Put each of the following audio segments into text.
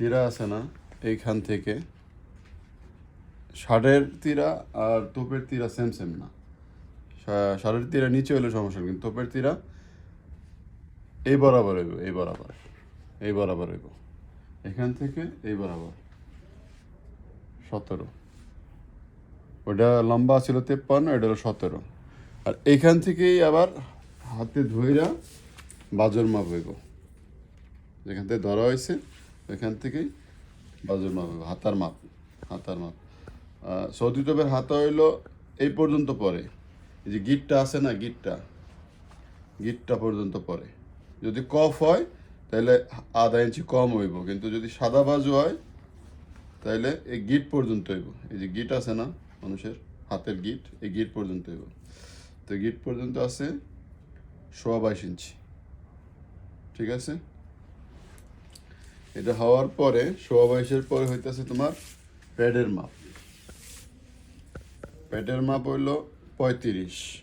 তীরা আছে না, এইখান থেকে। ষাটের তীরা আর তোপের তীরা সেম সেম না। ষাটের তীরা নিচে হলে সমস্যা কিন্তু তোপের তীরা এই বরাবর হইব, এই বরাবর এই বরাবর হইব। এখান থেকে এই বরাবর, সতেরো। ওটা লম্বা ছিল তেপ্পান্ন, এটা হলো সতেরো। আর এইখান থেকেই আবার হাতে ধইরা বাজর মাপ হইব। যেখান থেকে ধরা হয়েছে ওইখান থেকেই বাজুর মাপ হইব হাতার মাপ হাতার মাপ। সৌদি তোপের হাতা হইল এই পর্যন্ত পরে। এই যে গিটটা আছে না, গিটটা? গিটটা পর্যন্ত পরে। যদি কফ হয় তাহলে আধা ইঞ্চি কম হইব। কিন্তু যদি সাদা বাজু হয় তাহলে এই গিট পর্যন্ত হইব। এই যে গিট আছে না, মানুষের হাতের গিট, এই গিট পর্যন্ত হইব। তো গিট পর্যন্ত আছে সোয়া বাইশ ইঞ্চি। ঠিক আছে? এটা হওয়ার পরে সোয়া বাইশের পরে হইতেছে তোমার প্যাডের মাপ। প্যাডের মাপ হইল পঁয়ত্রিশ।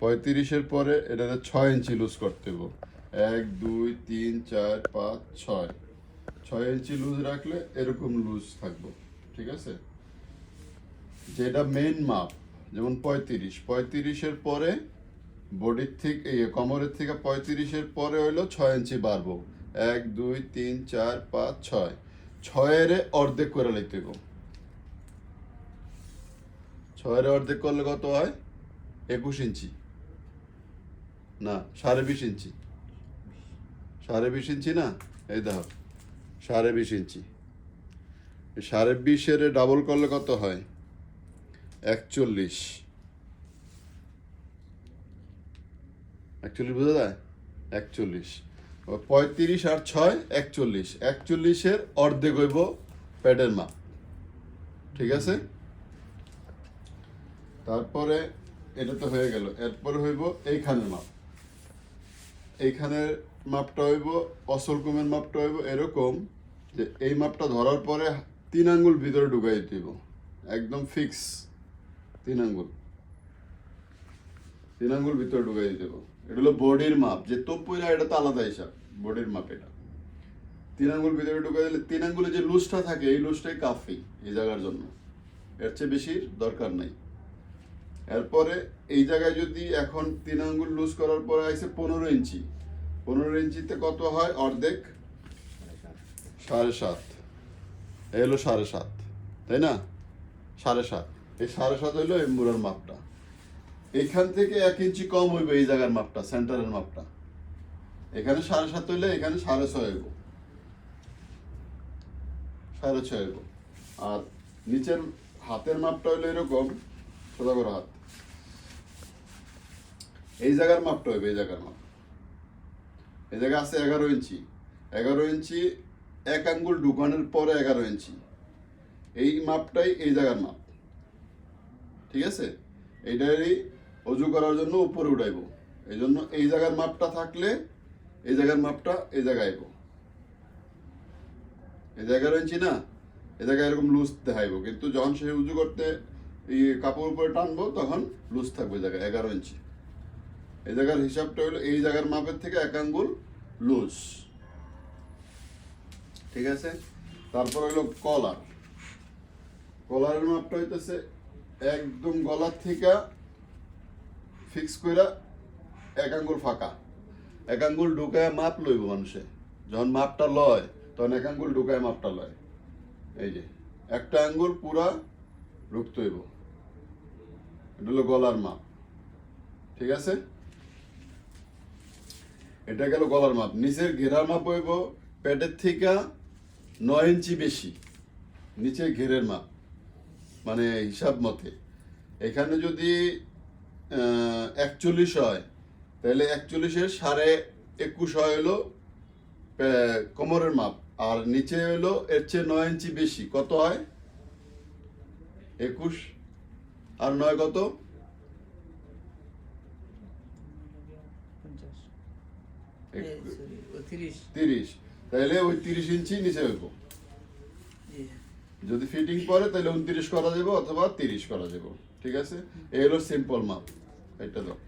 পঁয়ত্রিশের পরে এটাতে ছয় ইঞ্চি লুজ করতে হইব। এক, দুই, তিন, চার, পাঁচ, ছয়। ছয় ইঞ্চি লুজ রাখলে এরকম লুজ থাকব। ঠিক আছে? যেটা মেন মাপ, যেমন পঁয়ত্রিশ। পঁয়ত্রিশের পরে বডির থেকে কোমরের থেকে পঁয়ত্রিশের পরে হইল ছয় ইঞ্চি বাড়বো। এক, দুই, তিন, চার, পাঁচ, ছয়। ছয়ের অর্ধেক করে লিখতে হইব ছয়ের অর্ধেক করলে কত হয়? একুশ ইঞ্চি। না, সাড়ে বিশ ইঞ্চি। সাড়ে বিশ ইঞ্চি না? এই দেখো, সাড়ে বিশ ইঞ্চি। সাড়ে বিশের ডাবল করলে কত হয়? একচল্লিশ। একচল্লিশ বোঝা যায়? একচল্লিশ। পঁয়ত্রিশ আর ছয়, একচল্লিশ। একচল্লিশের অর্ধেক হইব প্যাডের মাপ। ঠিক আছে? তারপরে এটা তো হয়ে গেল। এরপর হইব এইখানের মাপ। এইখানের মাপটা হইব, অসল কুমের মাপটা হইব এরকম যে এই মাপটা ধরার পরে তিন আঙ্গুল ভিতরে ঢুকাই দিব। একদম ফিক্স তিন আঙ্গুল। তিন আঙ্গুল ভিতরে ঢুকাই হইব এটা হলো বডির মাপ, যে তপ্পুরা এটা তো আলাদা হিসাব, বডির মাপ এটা। তিন আঙ্গুল ভিতরে ঢুকে দিলে, তিন আঙ্গুলে যে লুজটা থাকে, এই লুজটাই কাফি এই জায়গার জন্য। এর চেয়ে বেশির দরকার নেই। এরপরে এই জায়গায় যদি এখন তিন আঙ্গুল লুজ করার পরে আইসে পনেরো ইঞ্চি। পনেরো ইঞ্চিতে কত হয়? অর্ধেক? সাড়ে সাত। এই হলো সাড়ে সাত, তাই না? সাড়ে সাত। এই সাড়ে সাত হইল এই মুড়ার মাপটা। এখান থেকে এক ইঞ্চি কম হইবে এই জায়গার মাপটা, সেন্টারের মাপটা। এখানে সাড়ে সাত হইলে এখানে সাড়ে ছয় হইব। সাড়ে ছয় হইব। আর নিচের হাতের মাপটা হইল এরকম সোজা করে হাত। এই জায়গার মাপটা হইবে, এই জায়গার মাপ। এই জায়গা আছে এগারো ইঞ্চি। এগারো ইঞ্চি এক আঙ্গুল ঢুকানোর পরে এগারো ইঞ্চি। এই মাপটাই এই জায়গার মাপ। ঠিক আছে? এইটারই অজু করার জন্য উপরে উঠাইব। এই জন্য এই জায়গার মাপটা থাকলে এই জায়গার মাপটা এই জায়গায় আইব। এই জায়গা এগারো ইঞ্চি না? এই জায়গায় এরকম লুজ দেখাইব। কিন্তু যখন সে উজু করতে কাপড় উপরে টানবো, তখন লুজ থাকবে জায়গায়, এগারো ইঞ্চি। এই জায়গার হিসাবটা হলো এই জায়গার মাপের থেকে এক আঙ্গুল লুজ। ঠিক আছে? তারপর হলো কলার। কলারের মাপটা হইতেছে একদম গলার থেকে ফিক্স কইরা এক আঙ্গুল ফাঁকা। এক আঙ্গুল ঢুকায় মাপ লইব মানুষে। যখন মাপটা লয়, তখন এক আঙ্গুল ঢুকায় মাপটা লয়। এই যে, একটা আঙ্গুল পুরা রুখতে হইব। এটা হলো গলার মাপ। ঠিক আছে? এটা গেল গলার মাপ। নিচের ঘেরার মাপ হইব পেটের থেকে নয় ইঞ্চি বেশি। নিচের ঘেরের মাপ। মানে হিসাব মতে। এখানে যদি একচল্লিশ হয়। তাহলে একচল্লিশের সাড়ে একুশ হয় হলো কোমরের মাপ। আর নিচে হলো এর চেয়ে নয় ইঞ্চি বেশি। কত হয়? একুশ। আর নয় কত? তিরিশ। তাহলে ওই তিরিশ ইঞ্চি নিচে হইব। যদি ফিটিং পরে তাহলে উনত্রিশ করা যাবে অথবা তিরিশ করা যাবে। ঠিক আছে? এই হলো সিম্পল মাপ। এটা দাও